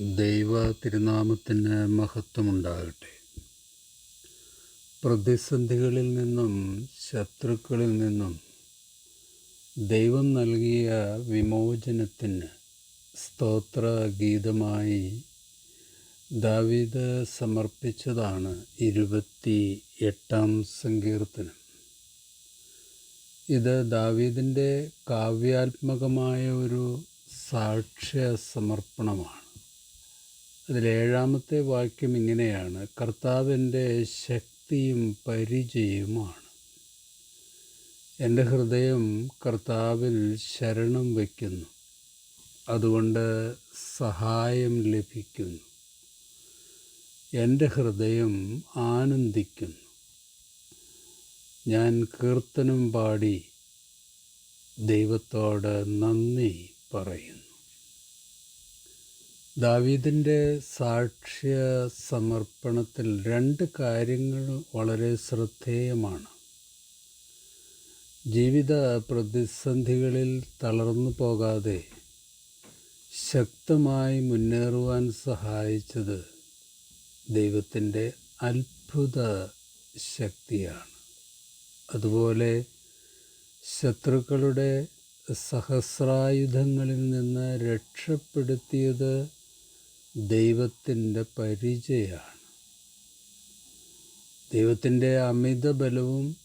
ദൈവ തിരുനാമത്തിന് മഹത്വമുണ്ടാകട്ടെ. പ്രതിസന്ധികളിൽ നിന്നും ശത്രുക്കളിൽ നിന്നും ദൈവം നൽകിയ വിമോചനത്തിന് സ്തോത്ര ഗീതമായി ദാവീദ് സമർപ്പിച്ചതാണ് ഇരുപത്തി എട്ടാം സങ്കീർത്തനം. ഇത് ദാവീദിന്റെ കാവ്യാത്മകമായ ഒരു സാക്ഷ്യ സമർപ്പണമാണ്. അതിലേഴാമത്തെ വാക്യം ഇങ്ങനെയാണ്. കർത്താവിന്റെ ശക്തിയും പരിചയവുമാണ് എന്റെ ഹൃദയം കർത്താവിൽ ശരണം വയ്ക്കുന്നു. അതുകൊണ്ട് സഹായം ലഭിക്കുന്നു. എന്റെ ഹൃദയം ആനന്ദിക്കുന്നു. ഞാൻ കീർത്തനം പാടി ദൈവത്തോട് നന്ദി പറയുന്നു. ദാവീദിന്റെ സാക്ഷ്യ സമർപ്പണത്തിൽ രണ്ട് കാര്യങ്ങൾ വളരെ ശ്രദ്ധേയമാണ്. ജീവിത പ്രതിസന്ധികളിൽ തളർന്നു പോകാതെ ശക്തമായി മുന്നേറുവാൻ സഹായിച്ചത് ദൈവത്തിന്റെ അത്ഭുത ശക്തിയാണ്. അതുപോലെ ശത്രുക്കളുടെ സഹസ്രായുധങ്ങളിൽ നിന്ന് രക്ഷപ്പെടുത്തിയത് ദൈവത്തിന്റെ പരിചയമാണ്. ദൈവത്തിന്റെ അമിത ബലവും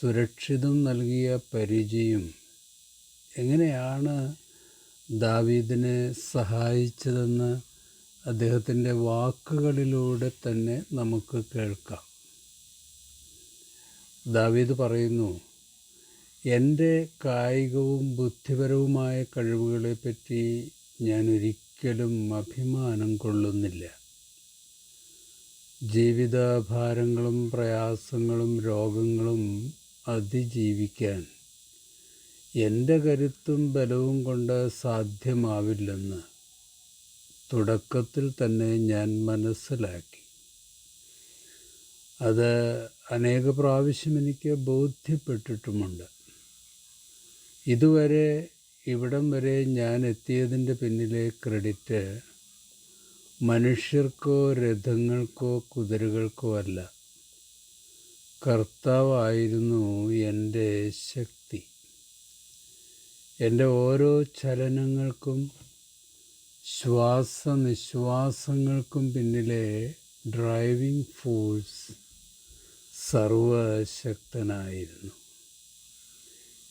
സുരക്ഷിതം നൽകിയ പരിചയം എങ്ങനെയാണ് ദാവീദിനെ സഹായിച്ചതെന്ന് അദ്ദേഹത്തിന്റെ വാക്കുകളിലൂടെ തന്നെ നമുക്ക് കേൾക്കാം. ദാവീദ് പറയുന്നു എന്റെ കായികവും ബുദ്ധിപരവുമായ കഴിവുകളെപ്പറ്റി ഞാൻ ഒരിക്കലും അഭിമാനം കൊള്ളുന്നില്ല. ജീവിതഭാരങ്ങളും പ്രയാസങ്ങളും രോഗങ്ങളും അതിജീവിക്കാൻ എന്റെ കരുത്തും ബലവും കൊണ്ട് സാധ്യമാവില്ലെന്ന് തുടക്കത്തിൽ തന്നെ ഞാൻ മനസ്സിലാക്കി. അത് അനേക പ്രാവശ്യം എനിക്ക് ബോധ്യപ്പെട്ടിട്ടുമുണ്ട്. ഇതുവരെ ഇവിടം വരെ ഞാൻ എത്തിയതിന്റെ പിന്നിലെ ക്രെഡിറ്റ് മനുഷ്യർക്കോ രഥങ്ങൾക്കോ കുതിരകൾക്കോ അല്ല. കർത്താവായിരുന്നു എന്റെ ശക്തി. എന്റെ ഓരോ ചലനങ്ങൾക്കും ശ്വാസനിശ്വാസങ്ങൾക്കും പിന്നിലെ ഡ്രൈവിംഗ് ഫോഴ്സ് സർവശക്തനായിരുന്നു.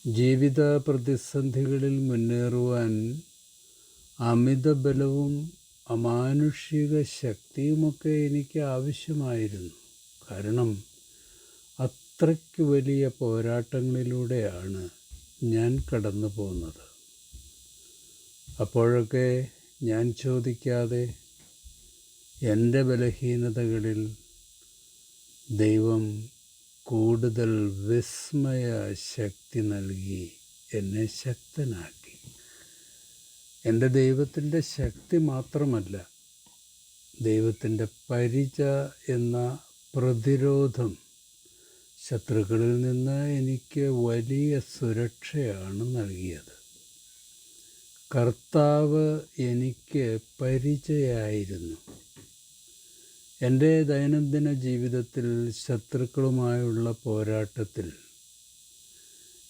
ജീവിത പ്രതിസന്ധികളിൽ മുന്നേറുവാൻ അമിത ബലവും അമാനുഷിക ശക്തിയുമൊക്കെ എനിക്ക് ആവശ്യമായിരുന്നു. കാരണം അത്രയ്ക്ക് വലിയ പോരാട്ടങ്ങളിലൂടെയാണ് ഞാൻ കടന്നു പോകുന്നത് അപ്പോഴൊക്കെ ഞാൻ ചോദിക്കാതെ എന്റെ ബലഹീനതകളിൽ ദൈവം കൂടുതൽ വിസ്മയ ശക്തി നൽകി എന്നെ ശക്തനാക്കി. എന്റെ ദൈവത്തിന്റെ ശക്തി മാത്രമല്ല ദൈവത്തിന്റെ പരിച എന്ന പ്രതിരോധം ശത്രുക്കളിൽ നിന്ന് എനിക്ക് വലിയ സുരക്ഷയാണ് നൽകിയത്. കർത്താവ് എനിക്ക് പരിചയമായിരുന്നു എന്റെ ദൈനംദിന ജീവിതത്തിൽ ശത്രുക്കളുമായുള്ള പോരാട്ടത്തിൽ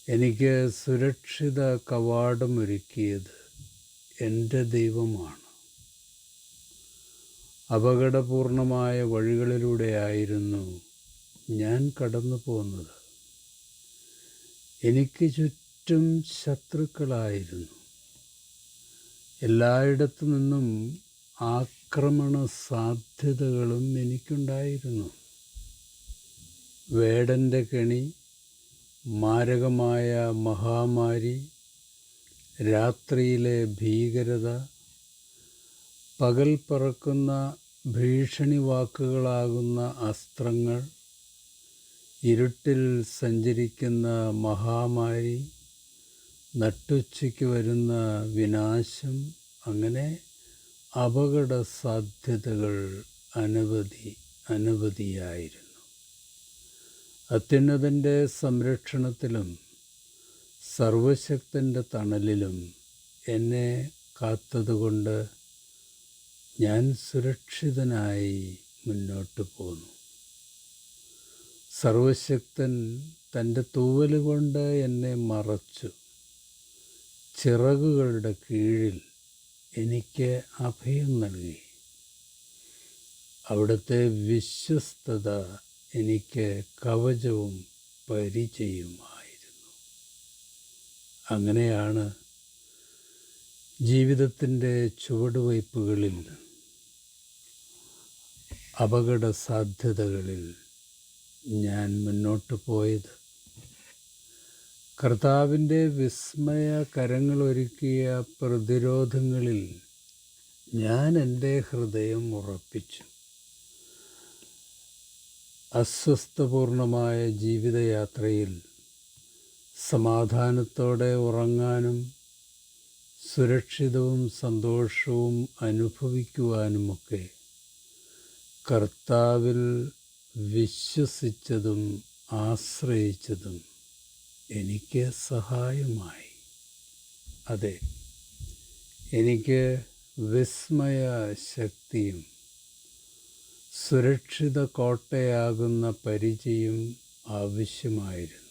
എനിക്ക് സുരക്ഷിത കവാടമൊരുക്കിയത് എന്റെ ദൈവമാണ്. അപകടപൂർണമായ വഴികളിലൂടെയായിരുന്നു ഞാൻ കടന്നു പോകുന്നത് എനിക്ക് ചുറ്റും ശത്രുക്കളായിരുന്നു. എല്ലായിടത്തു നിന്നും ആക്രമണ സാധ്യതകളും എനിക്കുണ്ടായിരുന്നു. വേടന്റെ കെണി മാരകമായ മഹാമാരി രാത്രിയിലെ ഭീകരത പകൽ പറക്കുന്ന ഭീഷണി വാക്കുകളാകുന്ന അസ്ത്രങ്ങൾ ഇരുട്ടിൽ സഞ്ചരിക്കുന്ന മഹാമാരി നട്ടുച്ചയ്ക്ക് വരുന്ന വിനാശം അങ്ങനെ അപകട സാധ്യതകൾ അനവധി അനവധിയായിരുന്നു. അത്യുന്നതന്റെ സംരക്ഷണത്തിലും സർവശക്തന്റെ തണലിലും എന്നെ കാത്തതുകൊണ്ട് ഞാൻ സുരക്ഷിതനായി മുന്നോട്ട് പോന്നു. സർവശക്തൻ തന്റെ തൂവലുകൊണ്ട് എന്നെ മറച്ചു. ചിറകുകളുടെ കീഴിൽ എനിക്ക് അഭയം നൽകി. അവിടുത്തെ വിശ്വസ്തത എനിക്ക് കവചവും പരിചയമായിരുന്നു. അങ്ങനെയാണ് ജീവിതത്തിന്റെ ചുവടുവയ്പ്പുകളിൽ അപകട സാധ്യതകളിൽ ഞാൻ മുന്നോട്ട് പോയത്. കർത്താവിന്റെ വിസ്മയ കരങ്ങളൊരുക്കിയ പ്രതിരോധങ്ങളിൽ ഞാൻ എന്റെ ഹൃദയം ഉറപ്പിച്ചു. അസ്വസ്ഥപൂർണമായ ജീവിതയാത്രയിൽ സമാധാനത്തോടെ ഉറങ്ങാനും സുരക്ഷിതവും സന്തോഷവും അനുഭവിക്കുവാനുമൊക്കെ കർത്താവിൽ വിശ്വസിച്ചതും ആശ്രയിച്ചതും എനിക്ക് സഹായമായി. അതെ എനിക്ക് വിസ്മയ ശക്തിയും സുരക്ഷിത കോട്ടയാകുന്ന പരിചയം ആവശ്യമായിരുന്നു.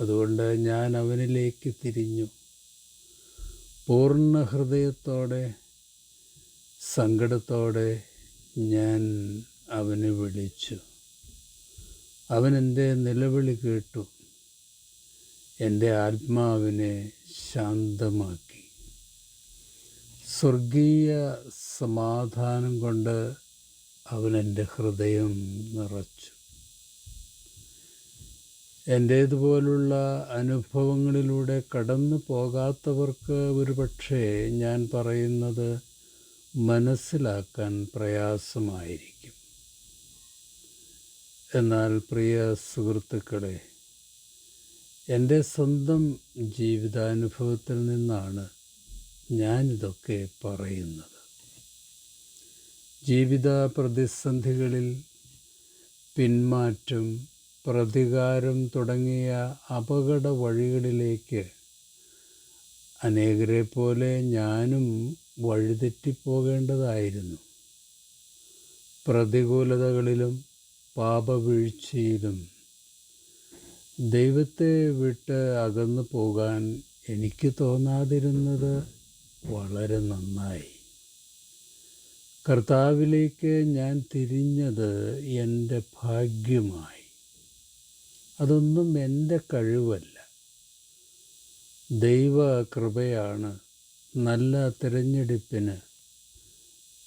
അതുകൊണ്ട് ഞാൻ അവനിലേക്ക് തിരിഞ്ഞു. പൂർണ ഹൃദയത്തോടെ സങ്കടത്തോടെ ഞാൻ അവനെ വിളിച്ചു. അവനെന്റെ നിലവിളി കേട്ടു. എന്റെ ആത്മാവിനെ ശാന്തമാക്കി. സ്വർഗീയ സമാധാനം കൊണ്ട് അവൻ എന്റെ ഹൃദയം നിറച്ചു. എന്റേതുപോലുള്ള അനുഭവങ്ങളിലൂടെ കടന്നു പോകാത്തവർക്ക് ഒരുപക്ഷെ ഞാൻ പറയുന്നത് മനസ്സിലാക്കാൻ പ്രയാസമായിരിക്കും. എന്നാൽ പ്രിയ സുഹൃത്തുക്കളെ എന്റെ സ്വന്തം ജീവിതാനുഭവത്തിൽ നിന്നാണ് ഞാനിതൊക്കെ പറയുന്നത്. ജീവിത പ്രതിസന്ധികളിൽ പിന്മാറ്റം പ്രതികാരം തുടങ്ങിയ അപകട വഴികളിലേക്ക് അനേകരെ പോലെ ഞാനും വഴിതെറ്റിപ്പോകേണ്ടതായിരുന്നു. പ്രതികൂലതകളിലും പാപവീഴ്ചയിലും ദൈവത്തെ വിട്ട് അകന്നു പോകാൻ എനിക്ക് തോന്നാതിരുന്നത് വളരെ നന്നായി. കർത്താവിലേക്ക് ഞാൻ തിരിഞ്ഞത് എന്റെ ഭാഗ്യമായി. അതൊന്നും എന്റെ കഴിവല്ല. ദൈവ കൃപയാണ് നല്ല തിരഞ്ഞെടുപ്പിന്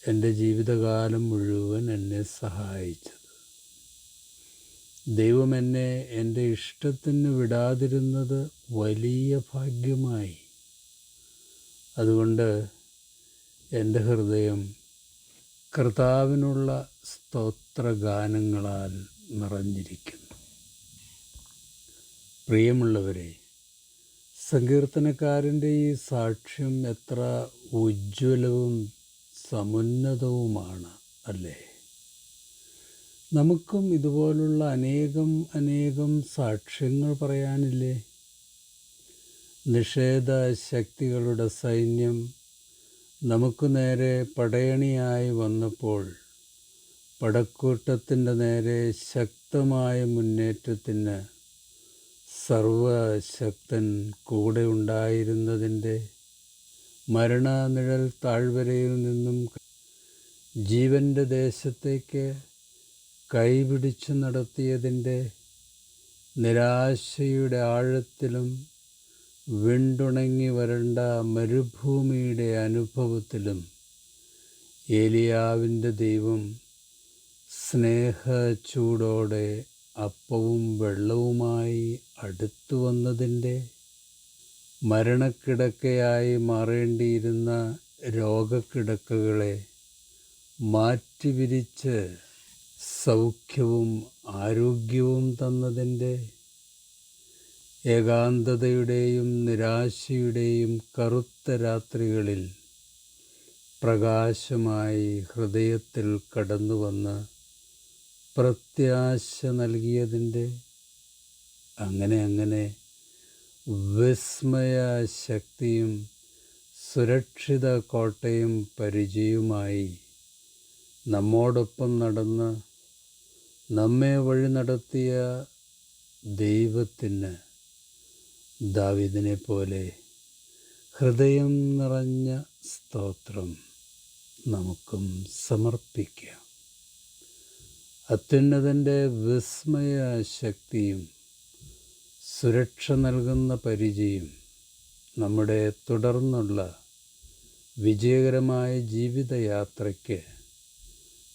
എന്റെ ജീവിതകാലം മുഴുവൻ എന്നെ സഹായിച്ചത്. ദൈവം എന്നെ എന്റെ ഇഷ്ടത്തിന് വിടാതിരുന്നത് വലിയ ഭാഗ്യമായി. അതുകൊണ്ട് എന്റെ ഹൃദയം കർത്താവിനുള്ള സ്തോത്രഗാനങ്ങളാൽ നിറഞ്ഞിരിക്കുന്നു. പ്രിയമുള്ളവരെ സങ്കീർത്തനക്കാരന്റെ ഈ സാക്ഷ്യം എത്ര ഉജ്ജ്വലവും സമുന്നതവുമാണ് അല്ലേ? നമുക്കും ഇതുപോലുള്ള അനേകം അനേകം സാക്ഷ്യങ്ങൾ പറയാനില്ലേ? നിഷേധ ശക്തികളുടെ സൈന്യം നമുക്ക് നേരെ പടയണിയായി വന്നപ്പോൾ പടക്കൂട്ടത്തിന്റെ നേരെ ശക്തമായ മുന്നേറ്റത്തിന് സർവശക്തൻ കൂടെ ഉണ്ടായിരുന്നതിന്റെ മരണനിഴൽ താഴ്വരയിൽ നിന്നും ജീവന്റെ ദേശത്തേക്ക് കൈപിടിച്ചു നടത്തിയതിന്റെ നിരാശയുടെ ആഴത്തിലും വിണ്ടുണങ്ങി വരണ്ട മരുഭൂമിയുടെ അനുഭവത്തിലും ഏലിയാവിന്റെ ദൈവം സ്നേഹച്ചൂടോടെ അപ്പവും വെള്ളവുമായി അടുത്തു വന്നതിന്റെ മരണക്കിടക്കയായി മാറേണ്ടിയിരുന്ന രോഗക്കിടക്കകളെ മാറ്റിവിരിച്ച് സൗഖ്യവും ആരോഗ്യവും തന്നതിന്റെ ഏകാന്തതയുടെയും നിരാശയുടെയും കറുത്ത രാത്രികളിൽ പ്രകാശമായി ഹൃദയത്തിൽ കടന്നു വന്ന് പ്രത്യാശ നൽകിയതിന്റെ അങ്ങനെ അങ്ങനെ വിസ്മയ ശക്തിയും സുരക്ഷിത കോട്ടയും പരിചയവുമായി നമ്മോടൊപ്പം നടന്ന് നമ്മെ വഴി നടത്തിയ ദൈവത്തിന് ദാവിദിനെ പോലെ ഹൃദയം നിറഞ്ഞ സ്തോത്രം നമുക്കും സമർപ്പിക്കാം. അത്യുന്നതന്റെ വിസ്മയ ശക്തിയും സുരക്ഷ നൽകുന്ന പരിചയം നമ്മുടെ തുടർന്നുള്ള വിജയകരമായ ജീവിതയാത്രയ്ക്ക്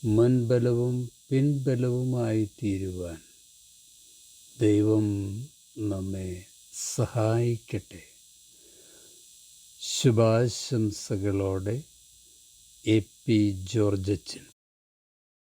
മുൻബലവും പിൻബലവുമായി തീരുവാൻ ദൈവം നമ്മെ സഹായിക്കട്ടെ. ശുഭാശംസകളോടെ എ പി ജോർജച്ചൻ.